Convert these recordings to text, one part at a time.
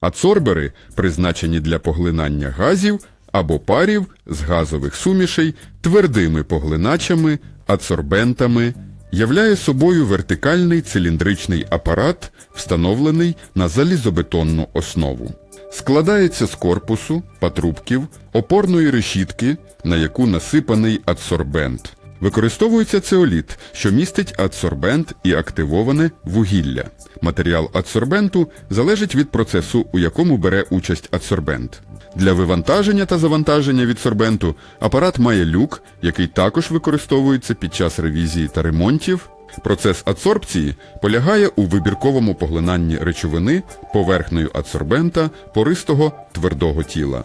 Адцорбери призначені для поглинання газів або парів з газових сумішей твердими поглиначами, адцорбентами, являє собою вертикальний циліндричний апарат, встановлений на залізобетонну основу. Складається з корпусу, патрубків, опорної решітки, на яку насипаний адсорбент. Використовується цеоліт, що містить адсорбент і активоване вугілля. Матеріал адсорбенту залежить від процесу, у якому бере участь адсорбент. Для вивантаження та завантаження відсорбенту апарат має люк, який також використовується під час ревізії та ремонтів. Процес адсорбції полягає у вибірковому поглинанні речовини поверхнею адсорбента пористого твердого тіла.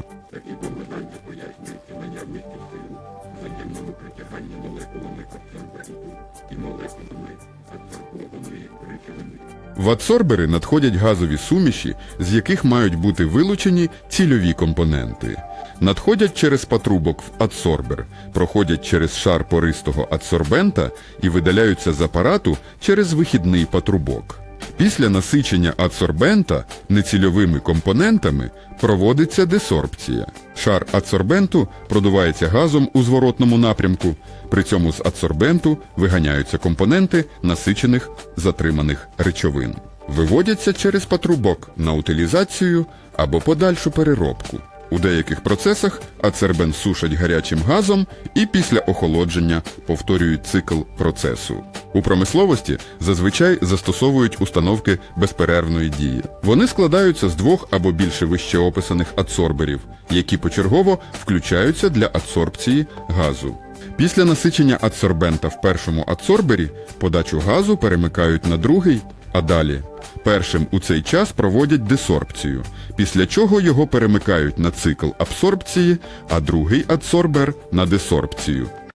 Взаємному молекулами адсорбенту і молекулами адсорбованої речовини. В адсорбери надходять газові суміші, з яких мають бути вилучені цільові компоненти. Надходять через патрубок в адсорбер, проходять через шар пористого адсорбента і видаляються з апарату через вихідний патрубок. Після насичення адсорбента нецільовими компонентами проводиться десорбція. Шар адсорбенту продувається газом у зворотному напрямку, при цьому з адсорбенту виганяються компоненти насичених затриманих речовин. Виводяться через патрубок на утилізацію або подальшу переробку. У деяких процесах ацербен сушать гарячим газом і після охолодження повторюють цикл процесу. У промисловості зазвичай застосовують установки безперервної дії. Вони складаються з двох або більше вище описаних адсорберів, які почергово включаються для адсорбції газу. Після насичення адсорбента в першому адсорбері подачу газу перемикають на другий, а далі. Першим у цей час проводять десорбцію, після чого його перемикають на цикл абсорбції, а другий адсорбер на десорбцію.